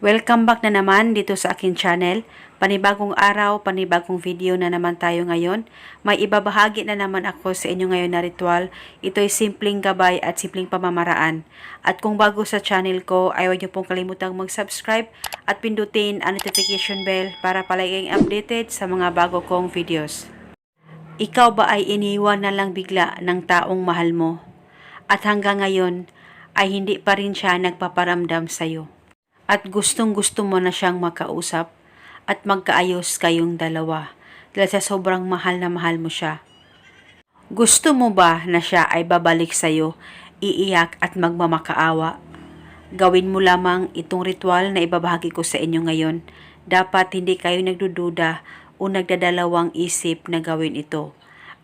Welcome back na naman dito sa akin channel. Panibagong araw, panibagong video na naman tayo ngayon. May ibabahagi na naman ako sa inyo ngayon na ritual. Ito ay simpleng gabay at simpleng pamamaraan. At kung bago sa channel ko, ay huwag niyo pong kalimutang mag-subscribe at pindutin ang notification bell para palaging updated sa mga bago kong videos. Ikaw ba ay iniwan na lang bigla ng taong mahal mo? At hanggang ngayon ay hindi pa rin siya nagpaparamdam sa'yo at gustong gusto mo na siyang makausap at magkaayos kayong dalawa dahil sa sobrang mahal na mahal mo siya. Gusto mo ba na siya ay babalik sa'yo, iiyak at magmamakaawa? Gawin mo lamang itong ritual na ibabahagi ko sa inyo ngayon. Dapat hindi kayo nagdududa o nagdadalawang isip na gawin ito.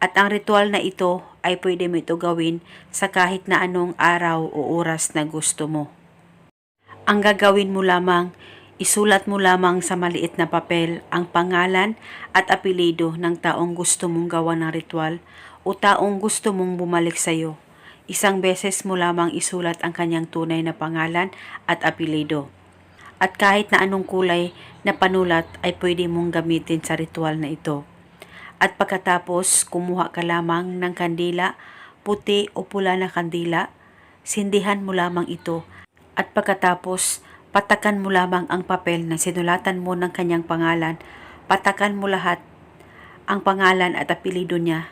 At ang ritual na ito ay pwede mo ito gawin sa kahit na anong araw o oras na gusto mo. Ang gagawin mo lamang, isulat mo lamang sa maliit na papel ang pangalan at apelido ng taong gusto mong gawa ng ritual o taong gusto mong bumalik sa iyo. Isang beses mo lamang isulat ang kanyang tunay na pangalan at apelido. At kahit na anong kulay na panulat ay pwede mong gamitin sa ritual na ito. At pagkatapos, kumuha ka lamang ng kandila, puti o pula na kandila, sindihan mo lamang ito at pagkatapos, patakan mo lamang ang papel na sinulatan mo ng kanyang pangalan. Patakan mo lahat ang pangalan at apelido niya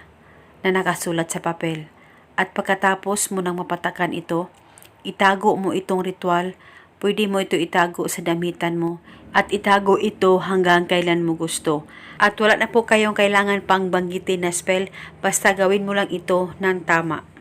na nakasulat sa papel. At pagkatapos mo nang mapatakan ito, itago mo itong ritual. Pwede mo ito itago sa damitan mo at itago ito hanggang kailan mo gusto. At wala na po kayong kailangan pang banggitin na spell, basta gawin mo lang ito ng tama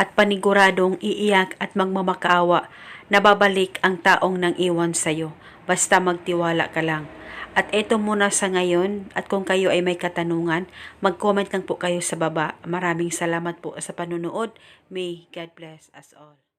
at paniguradong iiyak at magmamakaawa na babalik ang taong nang iwan sa'yo. Basta magtiwala ka lang. At eto muna sa ngayon, at kung kayo ay may katanungan, mag-comment lang po kayo sa baba. Maraming salamat po sa panunood. May God bless us all.